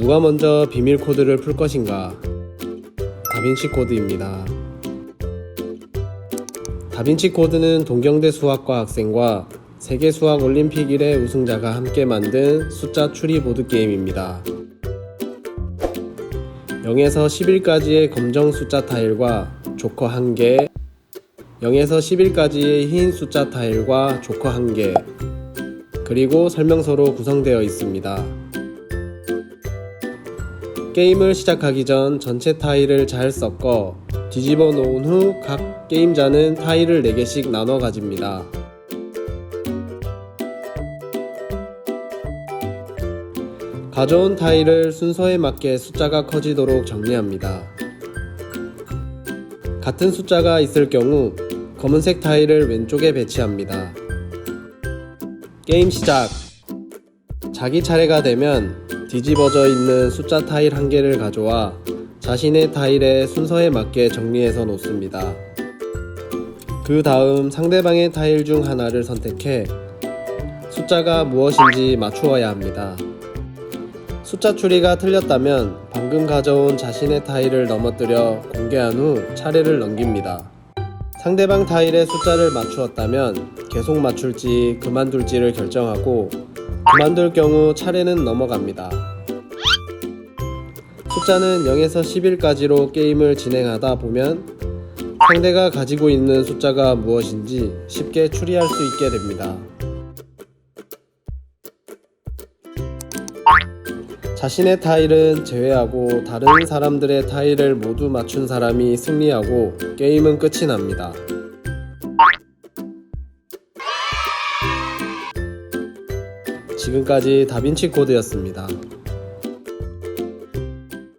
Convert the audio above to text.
누가 먼저 비밀 코드를 풀 것인가? 다빈치 코드입니다. 다빈치 코드는 동경대 수학과 학생과 세계 수학 올림픽 1회 우승자가 함께 만든 숫자 추리 보드 게임입니다. 0에서 10일까지의 검정 숫자 타일과 조커 1개, 0에서 10일까지의 흰 숫자 타일과 조커 1개, 그리고 설명서로 구성되어 있습니다. 게임을 시작하기 전 전체 타일을 잘 섞어 뒤집어 놓은 후 각 게임자는 타일을 4개씩 나눠 가집니다. 가져온 타일을 순서에 맞게 숫자가 커지도록 정리합니다. 같은 숫자가 있을 경우 검은색 타일을 왼쪽에 배치합니다. 게임 시작! 자기 차례가 되면 뒤집어져 있는 숫자 타일 한 개를 가져와 자신의 타일의 순서에 맞게 정리해서 놓습니다. 그 다음 상대방의 타일 중 하나를 선택해 숫자가 무엇인지 맞추어야 합니다. 숫자 추리가 틀렸다면 방금 가져온 자신의 타일을 넘어뜨려 공개한 후 차례를 넘깁니다. 상대방 타일의 숫자를 맞추었다면 계속 맞출지 그만둘지를 결정하고 그만둘 경우 차례는 넘어갑니다. 숫자는 0에서 10일까지로 게임을 진행하다 보면 상대가 가지고 있는 숫자가 무엇인지 쉽게 추리할 수 있게 됩니다. 자신의 타일은 제외하고 다른 사람들의 타일을 모두 맞춘 사람이 승리하고 게임은 끝이 납니다. 지금까지 다빈치 코드였습니다.